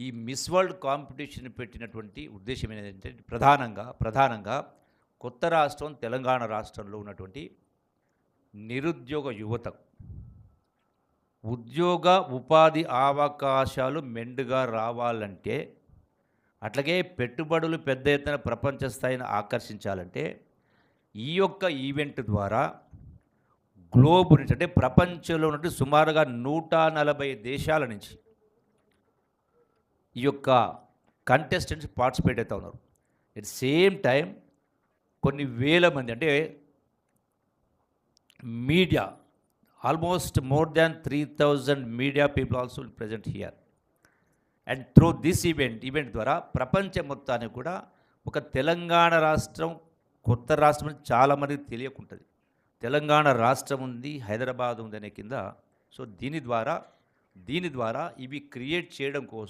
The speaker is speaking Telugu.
ఈ మిస్ వరల్డ్ కాంపిటీషన్ పెట్టినటువంటి ఉద్దేశం ఏంటంటే ప్రధానంగా ప్రధానంగా కొత్త రాష్ట్రం తెలంగాణ రాష్ట్రంలో ఉన్నటువంటి నిరుద్యోగ యువత ఉద్యోగ ఉపాధి అవకాశాలు మెండుగా రావాలంటే అట్లాగే పెట్టుబడులు పెద్ద ఎత్తున ప్రపంచ స్థాయిని ఆకర్షించాలంటే ఈ యొక్క ఈవెంట్ ద్వారా గ్లోబ్ నుంచి అంటే ప్రపంచంలో ఉన్నట్టు సుమారుగా నూట నలభై దేశాల నుంచి ఈ యొక్క కంటెస్టెంట్స్ పార్టిసిపేట్ అవుతూ ఉన్నారు. ఎట్ సేమ్ టైం కొన్ని వేల మంది అంటే media almost more than three thousand media people also present here and through this event event ద్వారా ప్రపంచం మొత్తానికి కూడా ఒక తెలంగాణ రాష్ట్రం కొత్త రాష్ట్రం అని చాలామందికి తెలియకుంటుంది. తెలంగాణ రాష్ట్రం ఉంది హైదరాబాద్ ఉంది అనే కింద. సో దీని ద్వారా దీని ద్వారా ఇవి క్రియేట్ చేయడం కోసం